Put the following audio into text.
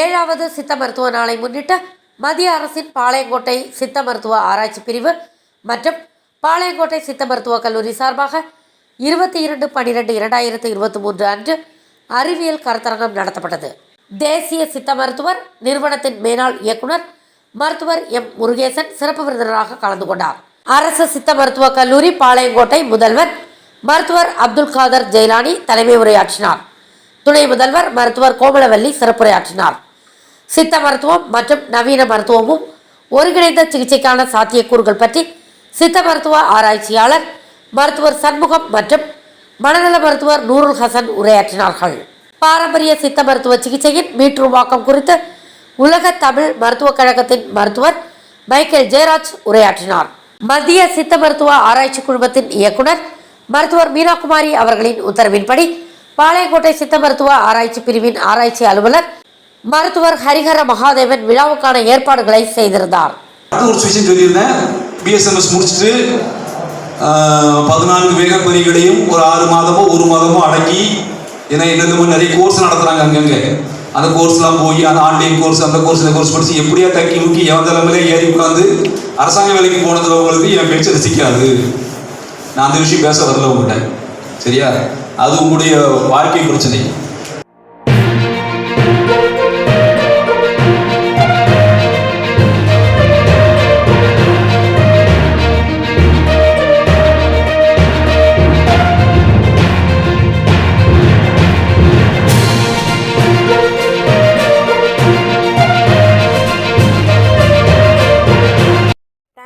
ஏழாவது சித்த மருத்துவ நாளை முன்னிட்டு மத்திய அரசின் பாளையங்கோட்டை சித்த மருத்துவ ஆராய்ச்சி பிரிவு மற்றும் பாளையங்கோட்டை சித்த மருத்துவக் கல்லூரி சார்பாக இருபத்தி இரண்டு பன்னிரெண்டு இரண்டாயிரத்து இருபத்தி மூன்று அன்று அறிவியல் கருத்தரங்கம் நடத்தப்பட்டது. தேசிய சித்த மருத்துவர் நிறுவனத்தின் மேலாள் இயக்குனர் மருத்துவர் எம் முருகேசன் சிறப்பு விருந்தினராக கலந்து கொண்டார். அரசு சித்த மருத்துவக் கல்லூரி பாளையங்கோட்டை முதல்வர் மருத்துவர் அப்துல் காதர் ஜெயலானி தலைமை உரையாற்றினார் துணை முதல்வர் மருத்துவர் கோமலவல்லி சிறப்புரையாற்றினார். சித்த மருத்துவம் மற்றும் நவீன மருத்துவமும் ஒருங்கிணைந்த சிகிச்சைக்கான சாத்தியக்கூறுகள் பற்றி சித்த மருத்துவ ஆராய்ச்சியாளர் மருத்துவர் சண்முகம் மற்றும் மனநல மருத்துவர் நூருல் ஹசன் உரையாற்றினார்கள். பாரம்பரிய சித்த மருத்துவ சிகிச்சையின் மீட்டுருவாக்கம் குறித்து உலக தமிழ் மருத்துவக் கழகத்தின் மருத்துவர் மைக்கேல் ஜெயராஜ் உரையாற்றினார். மத்திய சித்த மருத்துவ ஆராய்ச்சி குழுமத்தின் இயக்குனர் மருத்துவர் மீனாகுமாரி அவர்களின் உத்தரவின்படி பாளையங்கோட்டை சித்த மருத்துவ ஆராய்ச்சி பிரிவின் ஆராய்ச்சி அலுவலர் மருத்துவர் ஹரிஹர மகாதேவன் விழாவுக்கான ஏற்பாடுகளை செய்திருந்தார். ஒரு விஷயம் சொல்லியிருந்தேன். பிஎஸ்எம்எஸ் முடிச்சுட்டு பதினான்கு வேக பணிகளையும் ஒரு ஆறு மாதமோ ஒரு மாதமோ அடக்கி ஏன்னா என்னென்னமோ நிறைய கோர்ஸ் நடத்துகிறாங்க அங்கங்கே. அந்த கோர்ஸ்லாம் போய் அந்த ஆன்லைன் கோர்ஸ் அந்த கோர்ஸ் இந்த கோர்ஸ் படித்து எப்படியா தக்கி முக்கி எவன் தலைமையில ஏறி உட்காந்து அரசாங்க வேலைக்கு போனதுவங்களுக்கு என் பேச்சு ரசிக்காது. நான் அந்த விஷயம் பேச வரல உங்கள்கிட்ட சரியா? அது உங்களுடைய வாழ்க்கை பிரச்சனை.